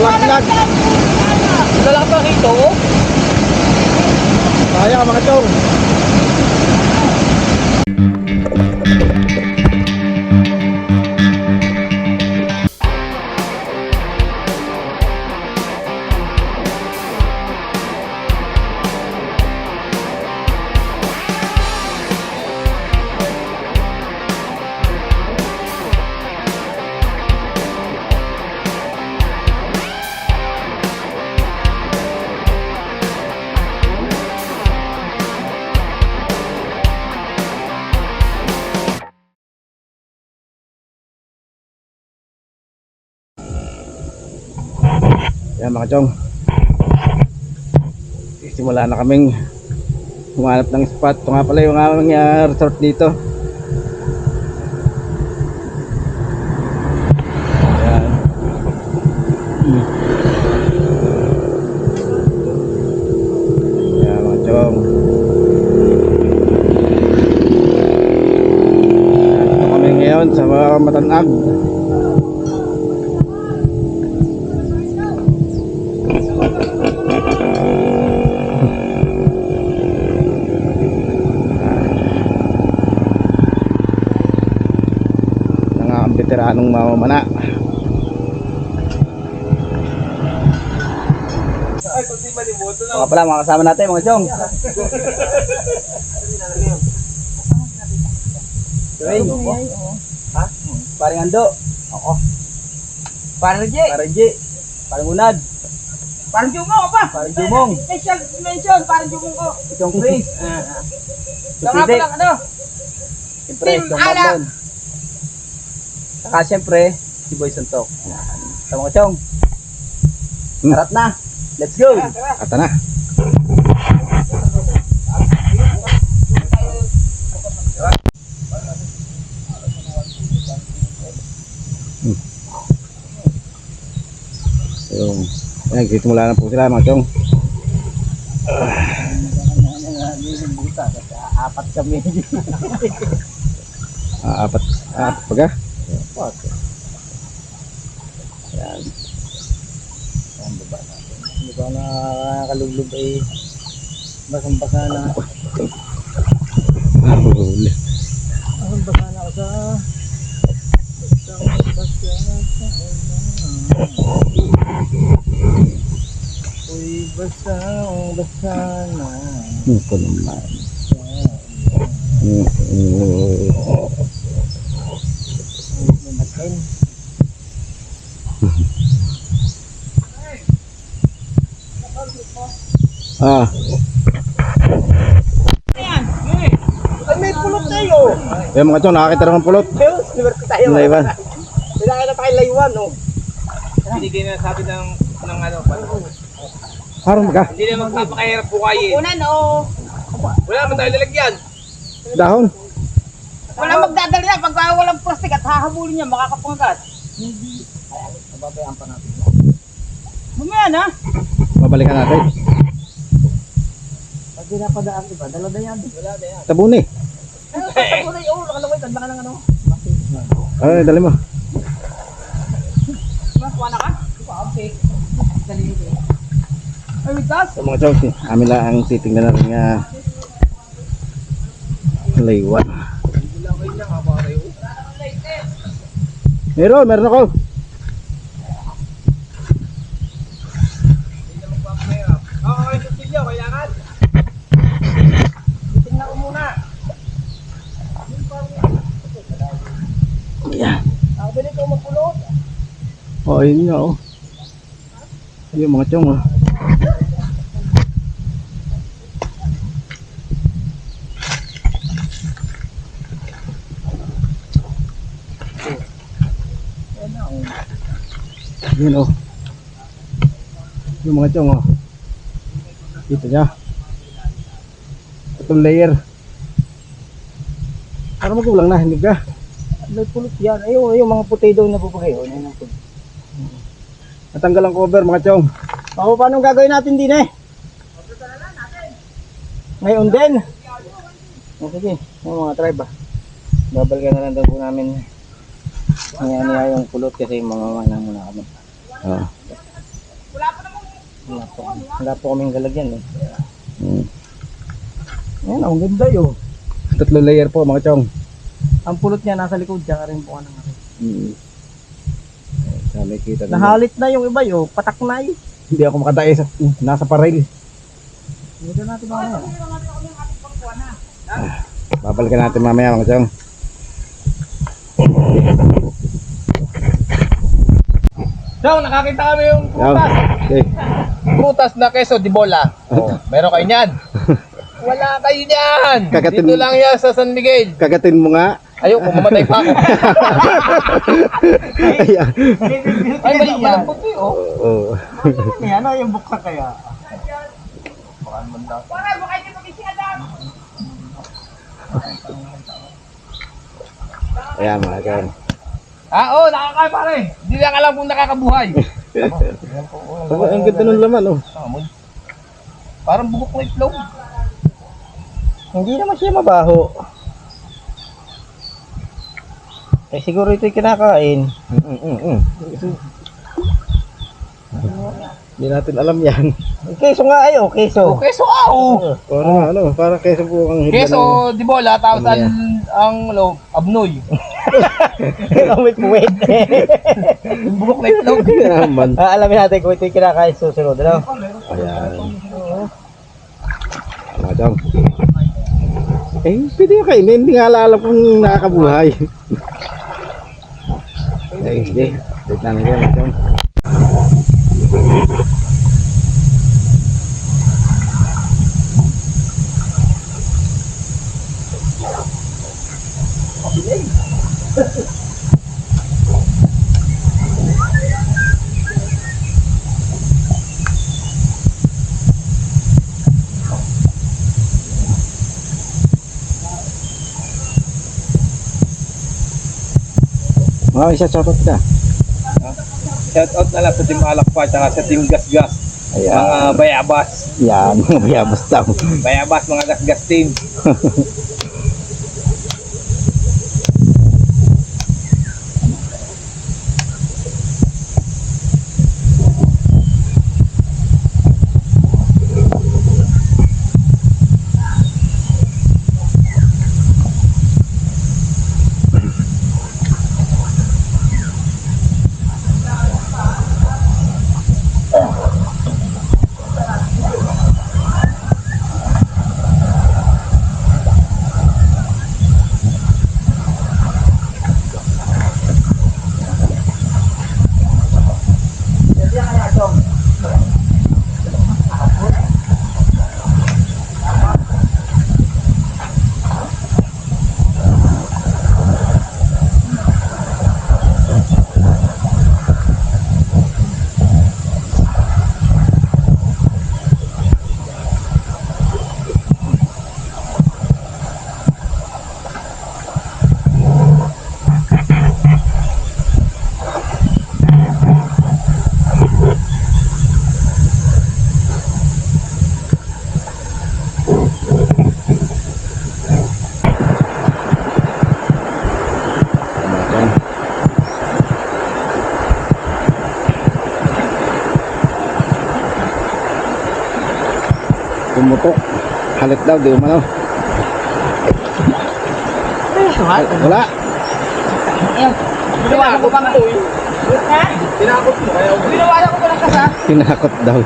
Nalaglag. Lalaki pa rito. Kaya mga chong. Yan mga chong. Simula na kaming humanap ng spot. Ito nga pala yung aming ah, resort dito. Yan. Hmm. Yan mga chong. Ito kami ngayon sa mga matanag. Veteranong mamamana. Mga pala, mga kasama natin, mga chong. Ray, ha? Paring Ando. Ako. Parang G. Paring G. Paring Unad. Parang Jumong pa. Paring Jumong. Special mention, parang Jumong ko. Chong Chris. Saka pa lang ano. Team Alak. Saka siyempre, si Boy Suntok. Sa mga chong. Tarat na. Let's go. Ata na. Yung, yan, sisimula na po sila mga chong. Apat kami. Ah, apat, apat pa ka? Yan. Ang baba natin. Hindi ba nakaluglog ay basang-basa na. Nahuli. Ang basa na ako sa basang-basa sa Uy, basang-basa na. Ko naman? Mm, mm. Lumatin. Ah, Ay, may pulot tayo. Yan mga chong, nakakita rin ng pulot. Ayun, liberty tayo. Yung Ivan. Kailangan na tayo layuan, oh. Binigay na sa atin ng, ng ano, Harong ka. Hindi na magpapakahirap bukayin. Una no. Wala naman tayo lalagyan. Dahon. Wala magdadali na pag walang plastic at hahabulin niya makakapangkat. Babayaan pa natin. Mamaya na. Babalikan natin. Pag di napadaan, diba? Dala na yan. Wala na yan. Tabuni. Kulay oh, nakalaway tanda ka ng ano. Ay, dali mo. Mas wala ka? Okay. Dali ko. Ay, witas. So mga chong, si- amin lang ang titingnan natin nga laywan. Meron, meron ako. Oo, okay, Cecilio, kailangan. Tingnan ko muna. Ayan. Ako din ito magpulot. Oh, ayun nga oh. Ayun mga chong oh. Yun oh. Yung mga chong oh. Dito niya. Itong layer. Para magkulang na, hindi ka. May pulot yan. Ayun, yung mga potato na bubukay. Oh, yan ang pulot. Natanggal ang cover mga chong. Ako, paano gagawin natin din eh? Ngayon din. Oh, sige, yung mga tribe ah. Babalikan na lang daw po namin. Ngayon niya yung pulot kasi mga mana muna kami. Oh. Wala po, wala po kaming galagyan eh. Hmm. Ayan, ang ganda yun. Tatlo layer po mga chong. Ang pulot niya nasa likod, tsaka rin po ano. Hmm. Sa may kita na. Nahalit na yung iba yun, patak na yun. Hindi ako makatae sa nasa paril. Dito natin mga yan. Babalikan natin mamaya mga chong. Chong, nakakita kami yung Yan. Okay. prutas na keso di bola. Oh, meron kayo niyan. Wala kayo niyan. Kagatin- Dito lang yan sa San Miguel. Kagatin mo nga. Ayoko, mamatay pa ako. Ayan. Ay, mali malambot eh, oh. Oo. Ano yan? Ano yung buksan kaya? Ayan mga chong. Ah, oh, nakakain pare. Hindi lang alam kung nakakabuhay. Oh, ang ganda ng laman oh. Amoy. Parang bugok na itlog. Hindi naman siya mabaho. Eh siguro ito'y kinakain. Mm, mm, mm. Hindi natin alam yan. Keso nga ay, oh, keso. Oh, keso ah, oh. Parang ano, parang keso po ang hidlan ng- Keso di bola, tapos Ano ang, ang lo, abnoy. May puwet. Yung bugok na itlog. Yaman. ah, alamin natin kung ito'y kinakain susunod. Ano? Ayan. Chong. Eh, pwede yung kainin. Hindi nga alam kung nakakabuhay. Sige. Wait lang kayo, mga chong. Mga isa shoutout ka. Shout out na lang sa Team Alakpa at sa Team Gasgas. Ayan. Mga bayabas. Yan, mga bayabas daw. Bayabas, mga gasgas team. Halit daw, di umano. Wala. Ko ba ito? Ha? Tinakot mo kaya Ginawa ko ba ng kasa? Tinakot daw.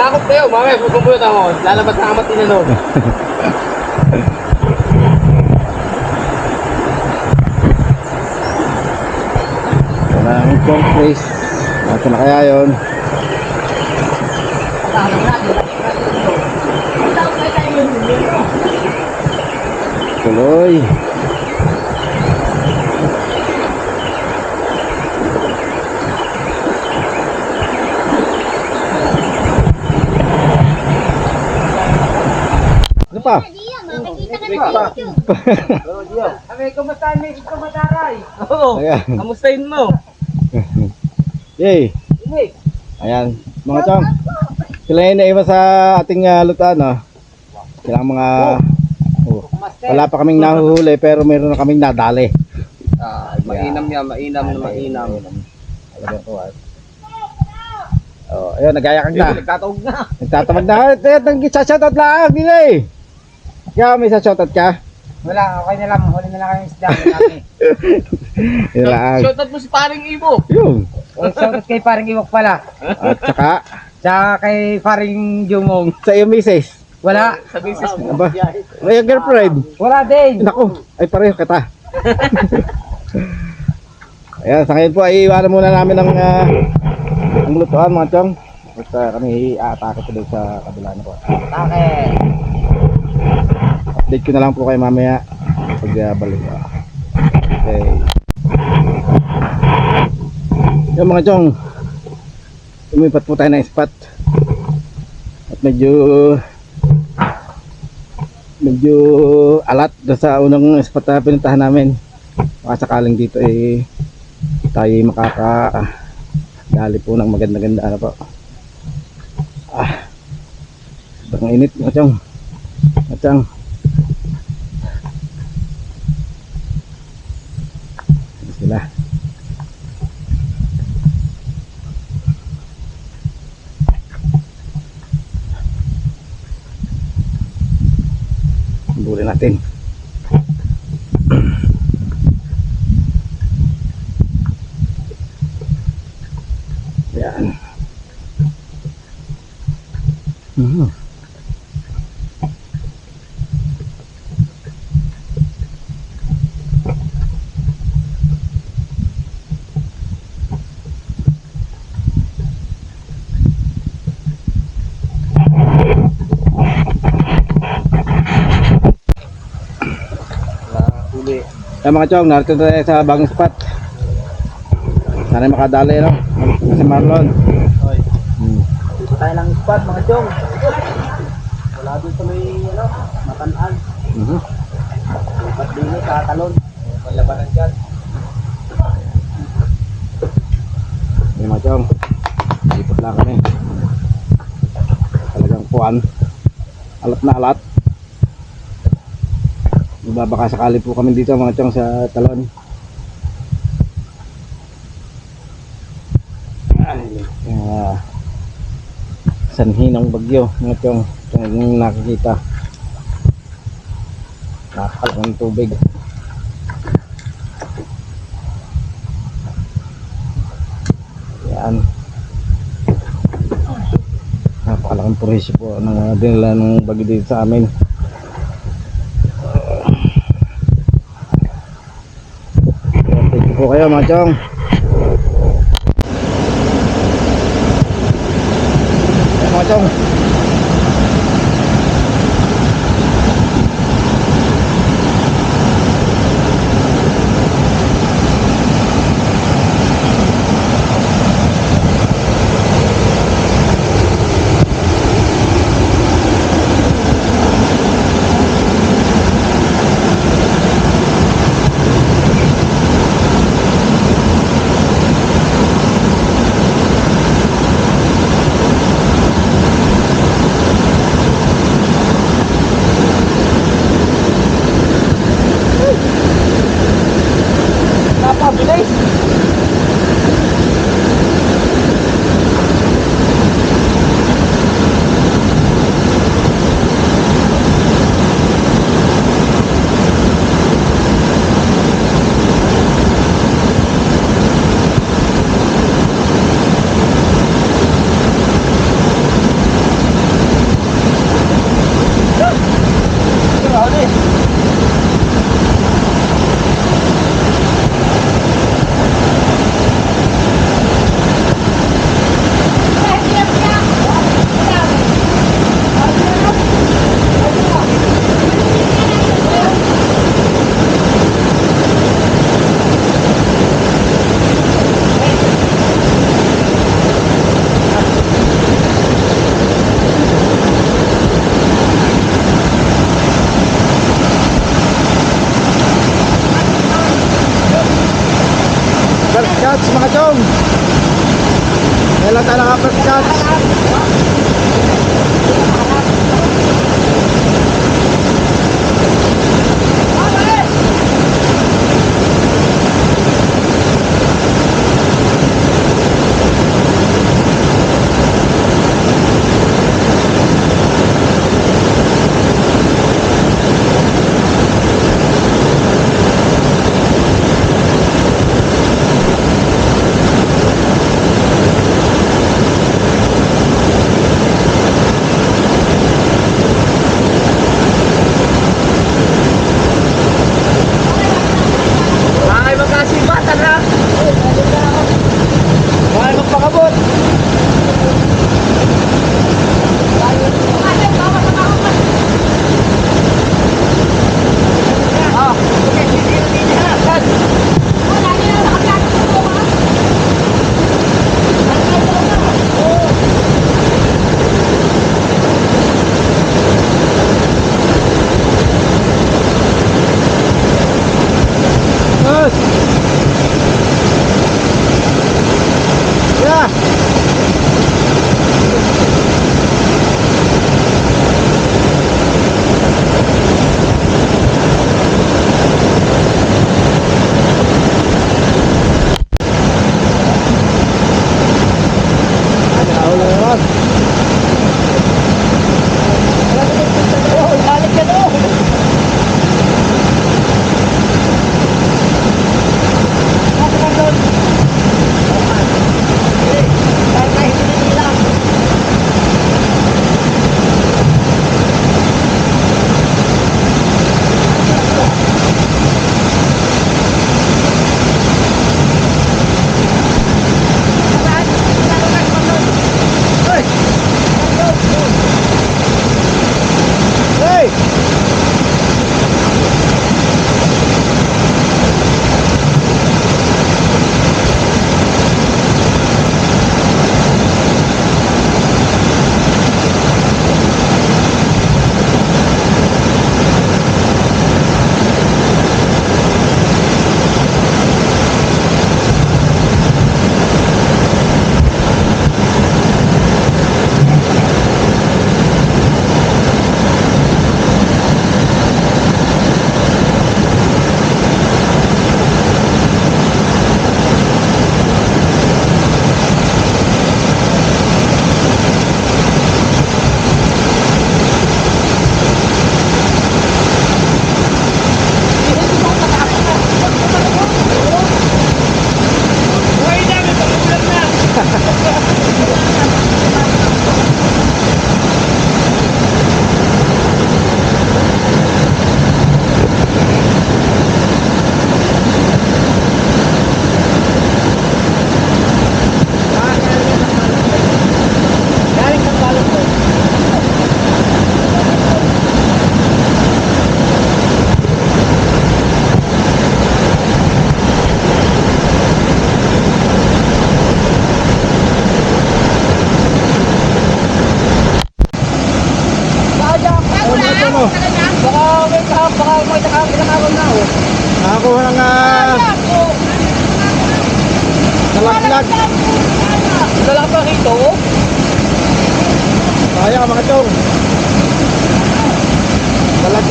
Takot kayo, mamaya pupunta mo. Lalabas na amat tinanong. Wala corn place. Ito na kaya yun. Tuloy. Ano pa? Kami, kumusta may kumataray? Oo. Kamustahin mo? Yay. Ayan. Mga chong. Sila yung naiba sa ating uh, lutaan. No? Sila ang mga... Oh. Wala pa kaming nahuhuli pero meron na kaming nadali. Ah, mainam yan, mainam na mainam. Talaga po, ah. Oh, ayun, nagayakag na. Nagkataog na. Nagtatamad na. Eh, nag-shoutout lang. Hindi eh. Kaya may shoutout ka? Wala, okay na lang. Huli na lang kayong isda. Kami. Yun lang. Shoutout mo si paring Ibo. Yun. O, shoutout kay paring Iwok pala. At saka, Tsaka kay paring Jumong. sa iyo, misis. Wala. Sa business mo. Aba, may girlfriend. Wala din. Naku, ay pareho kita. Ayan, sa ngayon po ay iwanan muna namin ang, ah, ang lutuan mga chong. At ah, kami aatake doon sa kabila na po. Okay. Update ko na lang po kayo mamaya pag uh, balik. Okay. Yung mga chong, lumipat po tayo ng spot. At medyo medyo alat sa unang spot na pinuntahan namin. Baka sakaling dito eh tayo makaka dali po ng maganda-ganda ano po. Ah. Sobrang init mga chong. Mga chong. sila. Bulin natin. Yan. Mhm. Yan mga chong, narito tayo sa bagong spot. Sana makadali no? Si Marlon. Hmm. Dito tayo ng spot mga chong. Wala sa may ano, matanaan. Mhm. Dapat din sa talon. Malabanan dyan. Yan mga chong. Lipot lang kami. Talagang puan. Alat na alat. Baka sakali po kami dito mga chong sa talon. Uh, sanhi ng bagyo mga chong. Ito yung nakikita. Napakalaking tubig. Yan. Napakalaking purisyo po ng uh, dinala ng bagyo dito sa amin. Thank you po kayo mga chong. Mga chong.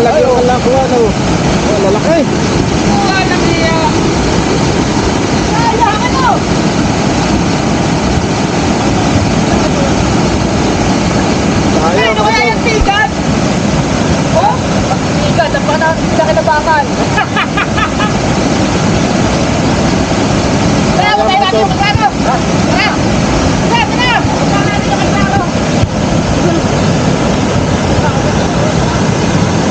Nalaglag yung nalakuha no. Oh, lalaki. Sayang mga chong. tigat? Oh? Tigat, ang pata, nakinabakan. Sayang mga chong.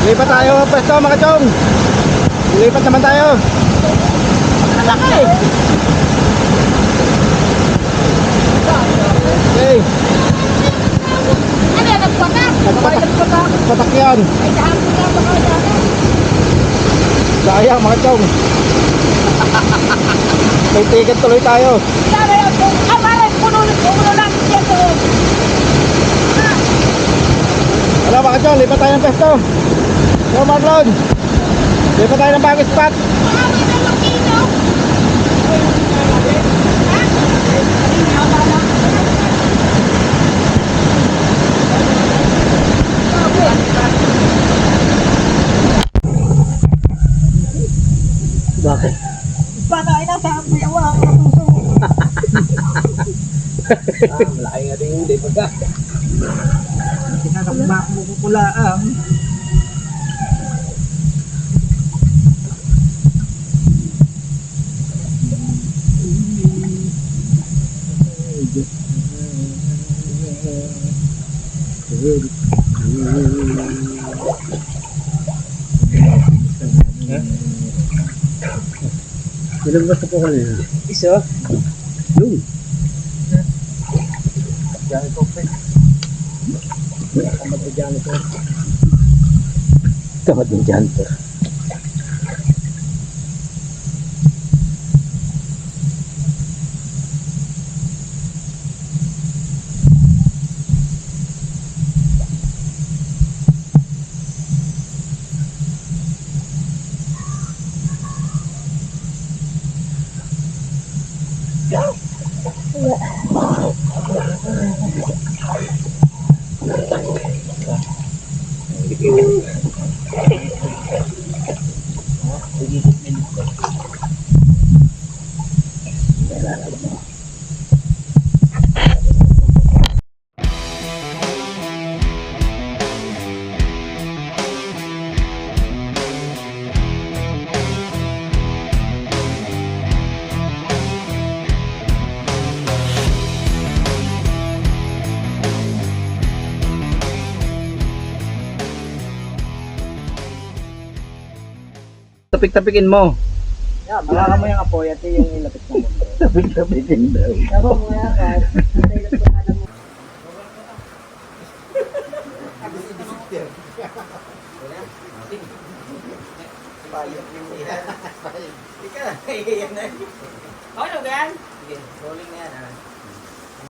Lipat tayo pwesto mga chong. Lipat naman tayo. Malaki. Okay. Ano yan, nagpatak? Nagpatak. Nagpatak. Patak yan. Ay, kahapon na baka. Sayang mga chong. May ticket tuloy tayo. Kaya yan, kung kabalan, puno, puno lang Wala mga chong, lipat tayo ng pwesto. Yo Marlon. Lipat tayo ng bagong spot. Bakit? Baka ay nasa buyawa ang puso. Malaki nga din hindi pagka. Kinakabak mo kukulaang. Ilang basta po kanina? Isa? Yung. Yan ito, pre. Tamad na janitor. Tamad ng Tapik-tapikin mo. Hawakan mo yung apoy at yung ilapit mo. Tapik-tapikin daw. Ako mo yan, guys. Ikaw, yan na. Okay, ano yan? Sige, rolling na yan. ah.